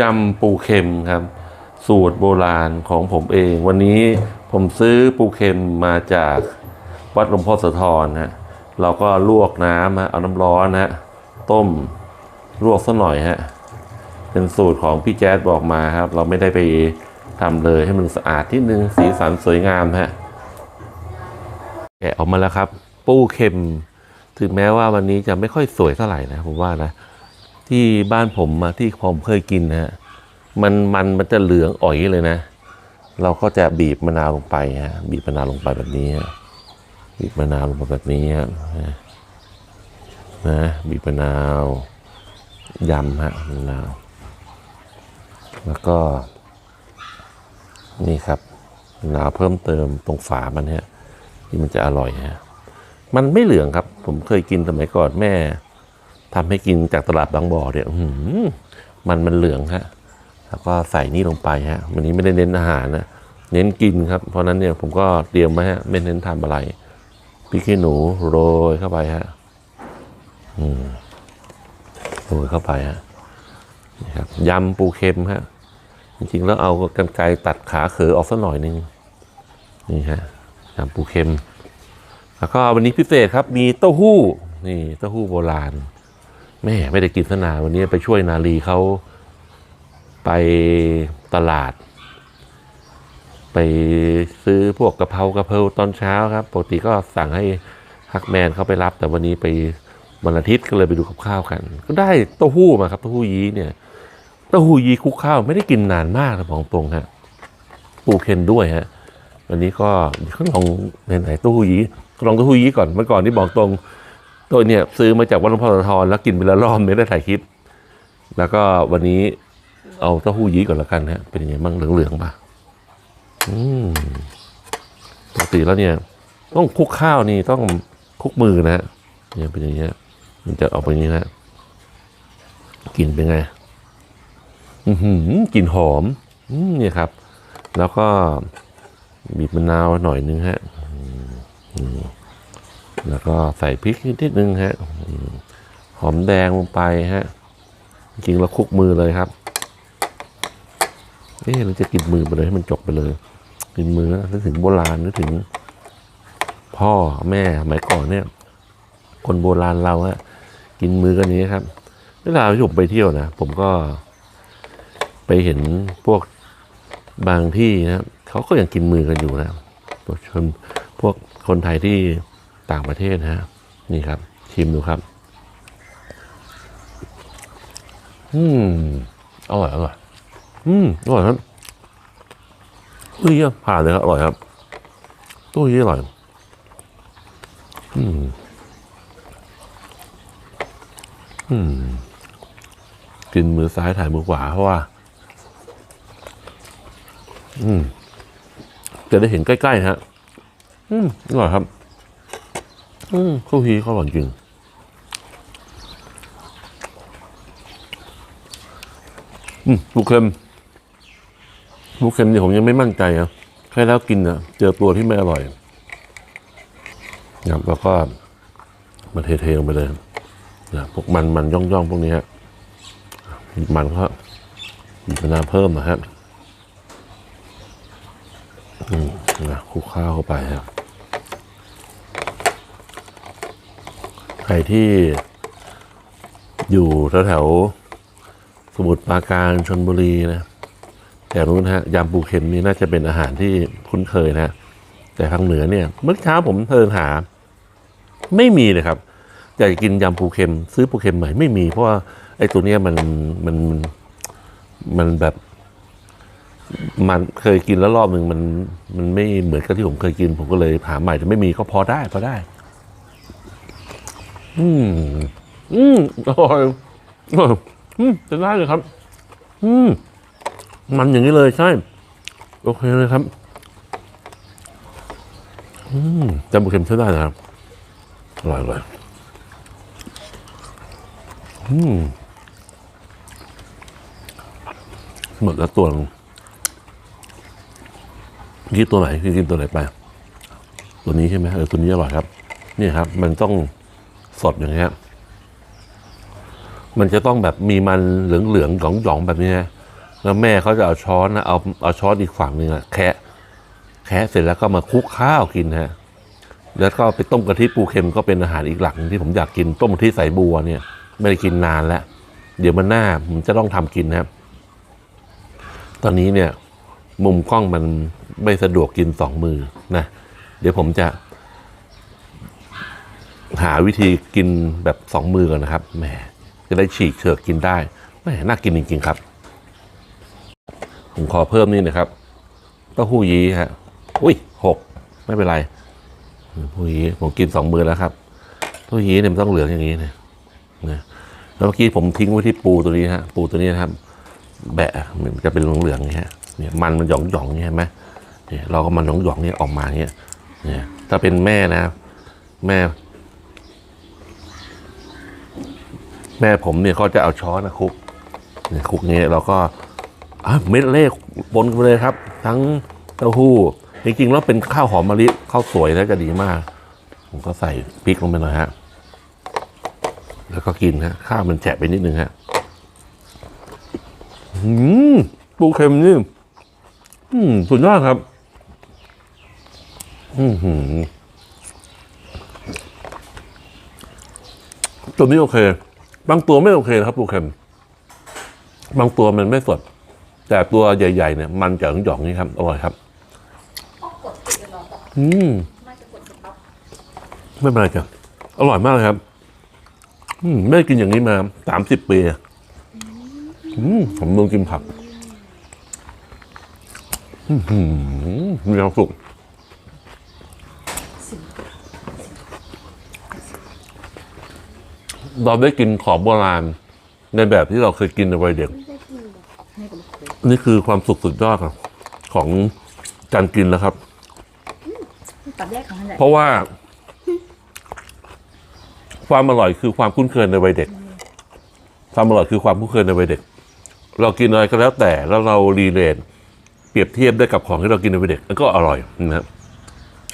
ยำปูเค็มครับ สูตรโบราณของผมเอง วันนี้ผมซื้อปูเค็มมาจากวัดหลวงพ่อโสธรฮะเราก็ลวกน้ำฮะเอาน้ำร้อนฮะต้มลวกสักหน่อยฮะเป็นสูตรของพี่แจ๊ดบอกมาครับ เราไม่ได้ไปทำเลยให้มันสะอาดที่นึงสีสันสวยงามฮะแกะออกมาแล้วครับ ปูเค็ม ถึงแม้ว่าวันนี้จะไม่ค่อยสวยเท่าไหร่นะผมว่านะ ที่บ้านผมมาที่ผมเคยกินนะฮะมันมันมันจะเหลืองอ๋อยเลยนะ เราก็จะบีบมะนาวลงไปฮะบีบมะนาวลงไปแบบนี้บีบมะนาวลงไปแบบนี้นะบีบมะนาวยำฮะมะนาว แล้วก็ นี่ครับมะนาวเพิ่มเติมตรงฝามันฮะที่มันจะอร่อยฮะมันไม่เหลืองครับ ผมเคยกินสมัยก่อนแม่ ทำให้กินจากตลาดบางบ่อเนี่ยมันมันเหลืองฮะแล้วก็ใส่นี่ลงไปฮะวันนี้ไม่ได้เน้นอาหารนะเน้นกินครับ เพราะนั้นเนี่ยผมก็เตรียมไว้ฮะไม่เน้นทำอะไรพริกขี้หนูโรยเข้าไปฮะอืมโรยเข้าไปฮะนี่ครับยำปูเค็มฮะจริงๆแล้วเอากันไกรตัดขาเขอออกสักหน่อยหนึงนี่ฮะยำปูเค็ม แล้วก็วันนี้พิเศษครับมีเต้าหู้นี่เต้าหู้โบราณ แม่ไม่ได้กินสนาวันนี้ไปช่วยนาลีเขาไปตลาด ไปซื้อพวกกะเพรากระเพราตอนเช้าครับปกติก็สั่งให้ฮักแมนเขาไปรับ แต่วันนี้ไปวันอาทิตย์ก็เลยไปดูกับข้าวกัน ก็ได้เต้าหู้มาครับเต้าหู้ยี้เนี่ยเต้าหู้ยี้คุกข้าวไม่ได้กินนานมากนะบอกตรงฮะปูเคนด้วยฮะวันนี้ก็เขาลองไหนๆเต้าหู้ยี้ลองเต้าหู้ยี้ก่อนเมื่อก่อนที่บอกตรง ตัวเนี่ยซื้อมาจากวัดหลวงพ่อโสธรแล้วกินไปล้วรอบไม่ได้ถ่ายคลิป แล้วก็วันนี้เอาเต้าหู้ยี้ก่อนละกันนะเป็นยังไงบ้างเหลืองๆป่ะอืมปกติแล้วเนี่ย ต้องคลุกข้าวนี่ต้องคลุกมือนะฮะเนี่ยเป็นอย่างเงี้ย มันจะออกเป็นอย่างนี้นะกลิ่นเป็นไง อือหือกลิ่นหอม อืมเนี่ยครับ แล้วก็บีบมะนาวหน่อยนึงฮะ แล้วก็ใส่พริกนิดนึงฮะหอมแดงลงไปฮะ จริงเราคลุกมือเลยครับเอ๊ะเราจะกินมือไปเลยให้มันจบไปเลย กินมือนึกถึงโบราณนึกถึง พ่อแม่สมัยก่อนเนี่ย คนโบราณเราฮะกินมือกันนี้ครับเวลาที่ผมไปเที่ยวนะผมก็ไปเห็นพวกบางที่นะเขาก็ยังกินมือกันอยู่นะพวกชนพวกคนไทยที่ ต่างประเทศนะฮะ นี่ครับ ชิมดูครับ อืม อร่อยอร่อย อืม อร่อยครับตู้ยี่ผ่านเลยครับ อร่อยครับตู้ยี่อร่อย อืม อืม กินมือซ้ายถ่ายมือขวาเพราะว่า อืมจะได้เห็นใกล้ ๆ ฮะ อืม อร่อยครับ อืมข้าวฮีเขาอร่อยจริง อืมลูเค็มลูเค็มนี่ผมยังไม่มั่นใจอะแค่แล้วกินอะ เจอตัวที่ไม่อร่อยนะครับแล้วก็มาเทๆลงไปเลยนะพวกมันมันย่องย่องๆพวกนี้ฮะมันก็บีบมะนาวเพิ่มนะครับอืมนะคลุกข้าวเข้าไปครับ ใครที่อยู่แถวๆสมุทรปราการชนบุรีนะแถวนู้นฮะยำปูเข็มนี่น่าจะเป็นอาหารที่คุ้นเคยนะแต่ทางเหนือเนี่ยเมื่อเช้าผมเดินหา ไม่มีเลยครับอยากจะกินยำปูเค็ม ซื้อปูเค็มใหม่ไม่มี เพราะว่าไอ้ตัวเนี้ยมันมันมันแบบ มันเคยกินแล้วรอบหนึ่งมันมันไม่เหมือนกับที่ผมเคยกิน ผมก็เลยหาใหม่แต่ไม่มีก็พอได้พอได้ อืมอืมอร่อยอร่อยอืมจะได้เลยครับ อืมมันอย่างนี้เลยใช่ โอเคเลยครับ อืมจำบุเค็มใช้ได้นะครับ อร่อยเลยอืมหมดแล้วตัวหนึ่งคิดตัวไหนคิดกินตัวไหนไป ตัวนี้ใช่ไหมเออตัวนี้อร่อยครับ นี่ครับ มันต้อง สดอย่างเงี้ย มันจะต้องแบบมีมันเหลืองๆหยองๆแบบนี้นะแล้วแม่เขาจะเอาช้อนนะเอาเอาช้อนอีกฝั่งหนึ่งอะแคะแคะเสร็จแล้วก็มาคลุกข้าวกินฮะแล้วก็ไปต้มกะทิปูเค็มก็เป็นอาหารอีกหลักหนึ่งที่ผมอยากกินต้มกะทิใส่บัวเนี่ย ไม่ได้กินนานแล้ว เดี๋ยวมันหน้าผมจะต้องทำกินนะครับ ตอนนี้เนี่ย มุมกล้องมันไม่สะดวกกินสองมือนะเดี๋ยวผมจะ หาวิธีกินแบบสองมือก่อนนะครับแหมจะได้ฉีกเฉิกกินได้แหมน่ากินจริงๆครับ ผมขอเพิ่มนี่นะครับเต้าหู้ยี้ฮะอุ้ยหกไม่เป็นไรเต้าหู้ยี้ผมกินสองมือแล้วครับเต้าหู้ยี้เนี่ยมันต้องเหลืองอย่างนี้เนะนะแล้วเมื่อกี้ผมทิ้งไว้ที่ปูตัวนี้ฮะปูตัวนี้นะครับ แบะมันจะเป็นเหลืองๆอย่างเงี้ยเนี่ยมันมันหยองหยองๆเนี่ยเห็นไหมเนี่ยเราก็มันหยองหยองๆเนี่ยออกมาเนี่ยเนี่ยถ้าเป็นแม่นะ แม่ แม่ผมเนี่ยเขาจะเอาช้อนนะคุกเนี่ยคุกเนี้ยเราก็เม็ดเล่ปนกันไปเลยครับ ทั้งเต้าหู้จริงๆแล้วเป็นข้าวหอมมะลิข้าวสวยแล้วจะดีมาก ผมก็ใส่พริกลงไปหน่อยฮะแล้วก็กินฮะข้าวมันแฉะไปนิดนึงฮะอืมปูเค็มนี่อืมสุดยอดครับ อือหือตัวนี้โอเค บางตัวไม่โอเคนะครับปูเค็มบางตัวมันไม่สด แต่ตัวใหญ่ๆเนี่ยมันจะหยองๆนี่ครับอร่อยครับอืมไม่เป็นไรจ้ะอร่อยมากเลยครับ อืมไม่ได้กินอย่างนี้มาสามสิบปีอะอืมผมลองกินผัก อือหือมีความสุข เราได้กินของโบราณในแบบที่เราเคยกินในวัยเด็ก นี่คือความสุขสุดยอดของของการกินแล้วครับ ตัดแยกของมันแหละเพราะว่า ความอร่อยคือความคุ้นเคยในวัยเด็ก ความอร่อยคือความคุ้นเคยในวัยเด็ก เรากินอะไรก็แล้วแต่แล้วเรารีเลทเปรียบเทียบได้กับของที่เรากินในวัยเด็กแล้วก็อร่อยนะครับ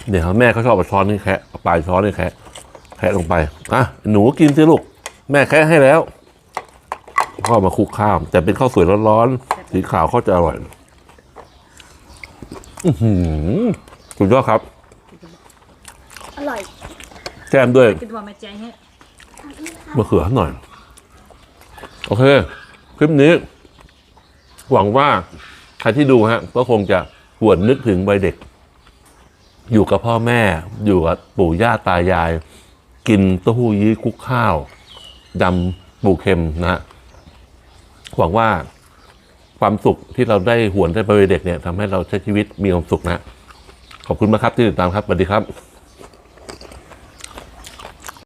เนี่ยแม่เขาชอบเอาช้อนนี่แคะเอาปลายช้อนนี่แคะแคะลงไปอะหนูกินสิลูก แม่แคะให้แล้วพ่อมาคลุกข้าวแต่เป็นข้าวสวยร้อนๆสีขาวเขาจะอร่อยอือหือสุดยอดครับ อร่อยแก้มด้วยกินตัวแม่ใจให้มะเขือหน่อย โอเค คลิปนี้ หวังว่าใครที่ดูฮะ ก็คงจะหวนนึกถึงวัยเด็ก อยู่กับพ่อแม่ อยู่กับปู่ย่าตายาย กินเต้าหู้ยี้คลุกข้าว ดำปูเค็มนะฮะหวังว่าความสุขที่เราได้หวนได้ไปเด็กเนี่ยทำให้เราใช้ชีวิตมีความสุขนะ ขอบคุณมากครับที่ติดตามครับสวัสดีครับ